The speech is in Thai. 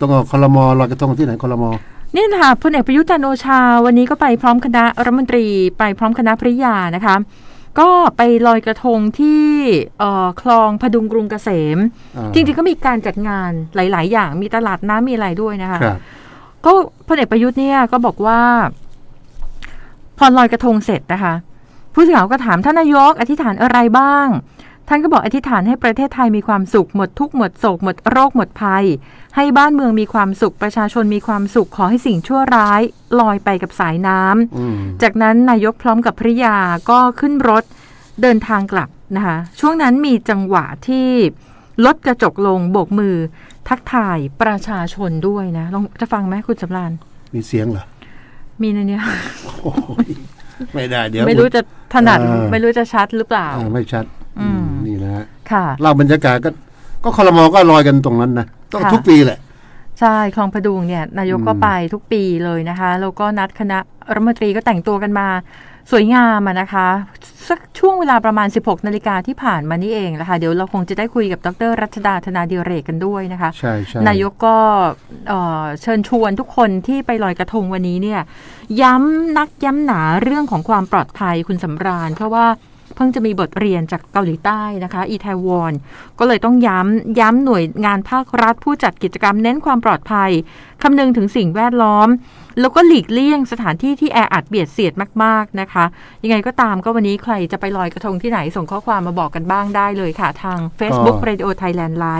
ต้องเอาคลมลอยกระทงที่ไหนคลมนี่นะคะพลเอกประยุทธ์จันทร์โอชา วันนี้ก็ไปพร้อมคณะรัฐมนตรีไปพร้อมคณะภริยานะคะ ก็ไปลอยกระทงที่เอ่อคลองพดุงกรุงเกษมอ่าจริงๆก็มีการจัดงานหลาย ๆ อย่างมีตลาดน้ำมีอะไรด้วยนะคะครับก็พลเอกประยุทธ์เนี่ยก็บอกว่า พอลอยกระทงเสร็จนะคะ ผู้สื่อข่าวก็ถามท่านนายกอธิษฐานอะไรบ้าง ท่านก็บอกอธิษฐานให้ประเทศไทยมีความสุขหมดทุกข์หมดโศกหมดโรคหมดภัย ให้บ้านเมืองมีความสุขประชาชนมีความสุขขอให้สิ่งชั่วร้ายลอยไปกับสายน้ำอืมจากนั้นนายกพร้อมกับภริยาก็ขึ้นรถเดินทางกลับนะคะช่วงนั้นมีจังหวะที่ลดกระจกลงโบกมือ ทักทายประชาชนด้วยนะลองจะฟังไหมคุณสำรานมีเสียงเหรอ มีในเนี้ยโอ้ยไม่ได้เดี๋ยว ไม่รู้จะถนัดเออไม่รู้จะชัดหรือเปล่าอ่าไม่ชัด อืม เล่าบรรยากาศก็ก็คลมก็ลอยกันตรงนั้นนะต้องค่ะทุกปีแหละ ใช่คลองพดุงเนี่ย นายกก็อืมไปทุกปีเลยนะคะแล้วก็นัดคณะรัฐมนตรีก็แต่งตัวกันมาสวยงามอะนะคะสักช่วงเวลาประมาณ 16 นาฬิกาที่ผ่านมานี่เองนะคะเดี๋ยวเราคงจะได้คุยกับดรรัชดาธนาดิเรกกันด้วยนะคะใช่ใช่นายกก็เอ่อเชิญชวนทุกคนที่ไปลอยกระทงวันนี้เนี่ย ย้ำนักย้ำหนาเรื่องของความปลอดภัยคุณสำราญ เพราะว่าเพิ่งจะมีบทเรียนจากเกาหลีใต้นะคะอีแทวอนก็เลยต้องย้ำย้ำหน่วยงานภาครัฐผู้จัดกิจกรรมเน้นความปลอดภัยคำนึงถึงสิ่งแวดล้อม แล้วก็หลีกเลี่ยงสถานที่ที่แออัดเบียดเสียดมากๆนะคะ ยังไงก็ตามก็วันนี้ใครจะไปลอยกระทงที่ไหนส่งข้อความมาบอกกันบ้างได้เลยค่ะ ทาง Facebook Radio Thailand Live